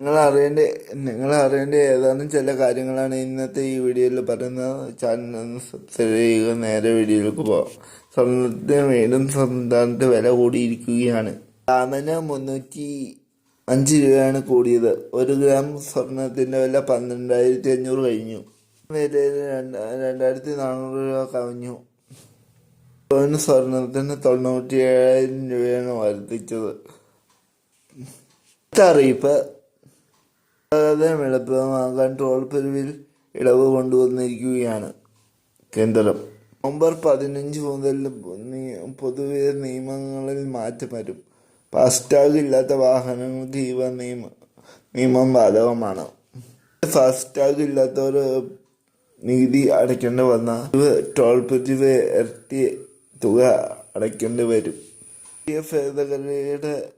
നിങ്ങൾ അറിയേണ്ട നിങ്ങൾ അറിയേണ്ട ഏതാനും ചില കാര്യങ്ങളാണ് ഇന്നത്തെ ഈ വീഡിയോയിൽ പറയുന്നത്. ചാനൽ സബ്സ്ക്രൈബ് ചെയ്യുക. നേരെ വീഡിയോയിലേക്ക് പോകാം സ്വർണത്തിന് വീണ്ടും സംസ്ഥാനത്ത് വില കൂടിയിരിക്കുകയാണ്. ഗ്രാമിന് മുന്നൂറ്റി അഞ്ച് രൂപയാണ് കൂടിയത്. ഒരു ഗ്രാം സ്വർണത്തിന്റെ വില പന്ത്രണ്ടായിരത്തി അഞ്ഞൂറ് കഴിഞ്ഞു. വിലയിൽ രണ്ട് രണ്ടായിരത്തി നാനൂറ് രൂപ കവിഞ്ഞു. സ്വർണത്തിന് തൊണ്ണൂറ്റി ഏഴായിരം രൂപയാണ് വർദ്ധിച്ചത്. അറിയിപ്പ് ഗതാഗതം എളുപ്പമാകാൻ ടോൾ പിരിവിൽ ഇളവ് കൊണ്ടുവന്നിരിക്കുകയാണ് കേന്ദ്രം. നവംബർ പതിനഞ്ച് മുതൽ പൊതുവെ നിയമങ്ങളിൽ മാറ്റം വരും. ഫാസ്ടാഗ് ഇല്ലാത്ത വാഹനങ്ങൾക്ക് ഇവ നിയമ നിയമം ബാധകമാണ്. ഫാസ്ടാഗ് ഇല്ലാത്തവർ നികുതി അടയ്ക്കേണ്ടി വന്ന ടോൾ പിരിവ് ഇരട്ടി തുക അടയ്ക്കേണ്ടി വരും. ഭേദഗതിയുടെ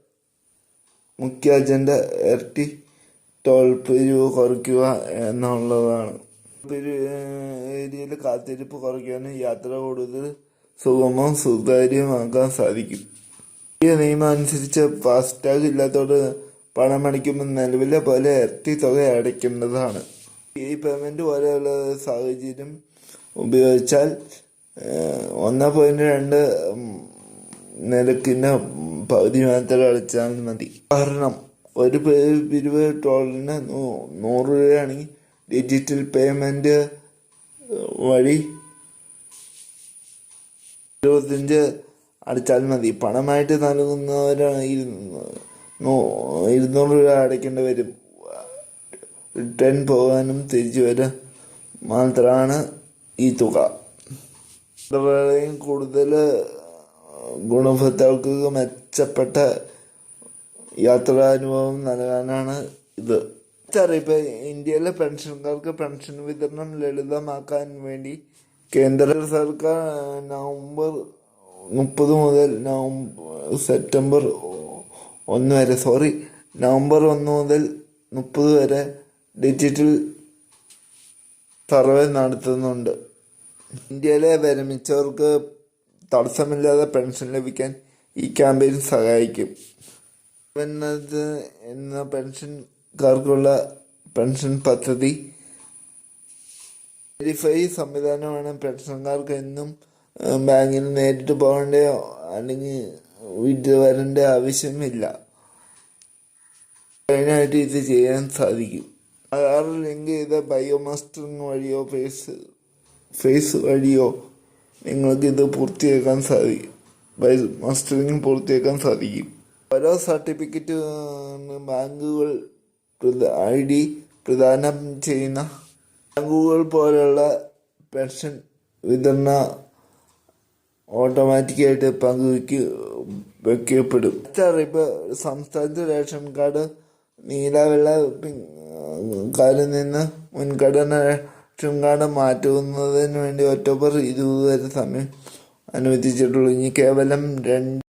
മുഖ്യ അജണ്ട ഇരട്ടി ടോൾ പിരിവ് കുറയ്ക്കുക എന്നുള്ളതാണ്. ഏരിയയിൽ കാത്തിരിപ്പ് കുറയ്ക്കാനും യാത്ര കൂടുതൽ സുഗമവും സുതാര്യമാക്കാൻ സാധിക്കും. ഈ നിയമം അനുസരിച്ച് ഫാസ്ടാഗ് ഇല്ലാത്തവർ പണമടയ്ക്കുമ്പോൾ നിലവിലെ പോലെ ഇരട്ടി തുക അടയ്ക്കേണ്ടതാണ് ഈ പേയ്മെന്റ് പോലെയുള്ള സാഹചര്യം ഉപയോഗിച്ചാൽ ഒന്ന് പോയിന്റ് രണ്ട് ഉം, നിരക്കിന്റെ പകുതി മാത്രം അടച്ചാൽ മതി. കാരണം ഒരു പിരിവ് ടോളിന് നൂറ് രൂപയാണെങ്കിൽ ഡിജിറ്റൽ പേയ്മെന്റ് വഴി ഇരുപത്തഞ്ച് അടച്ചാൽ മതി. പണമായിട്ട് നൽകുന്നവരാണ് ഇരുന്നൂറ് രൂപ അടയ്ക്കേണ്ടി വരും. റിട്ടേൺ പോകാനും തിരിച്ചു വരാൻ മാത്രമാണ് ഈ തുക. കൂടുതൽ ഗുണഭോക്താക്കൾക്ക് മെച്ചപ്പെട്ട യാത്രാനുഭവം നൽകാനാണ് ഇത്. അറിയിപ്പ് ഇന്ത്യയിലെ പെൻഷൻകാർക്ക് പെൻഷൻ വിതരണം ലളിതമാക്കാൻ വേണ്ടി കേന്ദ്ര സർക്കാർ നവംബർ മുപ്പത് മുതൽ നവംബർ സെപ്റ്റംബർ ഒന്ന് വരെ സോറി നവംബർ ഒന്ന് മുതൽ മുപ്പത് വരെ ഡിജിറ്റൽ സർവേ നടത്തുന്നുണ്ട്. ഇന്ത്യയിലെ വിരമിച്ചവർക്ക് തടസ്സമില്ലാതെ പെൻഷൻ ലഭിക്കാൻ ഈ ക്യാമ്പയിൻ സഹായിക്കും. എന്നത് എന്ന പെൻഷൻകാർക്കുള്ള പെൻഷൻ പദ്ധതി. വെരിഫൈ സംവിധാനമാണ് പെൻഷൻകാർക്ക് എന്നും ബാങ്കിൽ നേരിട്ട് പോകേണ്ടയോ അല്ലെങ്കിൽ വീട്ടിൽ വരേണ്ട ആവശ്യമില്ല. അതിനായിട്ട് ഇത് ചെയ്യാൻ സാധിക്കും. ആധാർ ലിങ്ക് ചെയ്ത ബയോമാസ്റ്ററിങ് വഴിയോ ഫേസ് ഫേസ് വഴിയോ നിങ്ങൾക്ക് ഇത് പൂർത്തിയാക്കാൻ സാധിക്കും. ബയോ മാസ്റ്ററിങ് പൂർത്തിയാക്കാൻ സാധിക്കും. ഓരോ സർട്ടിഫിക്കറ്റ് ബാങ്കുകൾ ഐ ഡി പ്രദാനം ചെയ്യുന്ന ബാങ്കുകൾ പോലെയുള്ള പെൻഷൻ വിതരണ ഓട്ടോമാറ്റിക്കായിട്ട് പങ്കുവയ്ക്ക് വയ്ക്കപ്പെടും. അറിയിപ്പ് സംസ്ഥാനത്ത് റേഷൻ കാർഡ് നീല വെള്ള പിങ്ക് കാർഡിൽ നിന്ന് മുൻഗണന റേഷൻ കാർഡ് മാറ്റുന്നതിന് വേണ്ടി ഒക്ടോബർ ഇരുപത് വരെ സമയം അനുവദിച്ചിട്ടുള്ളൂ. ഇനി കേവലം രണ്ട്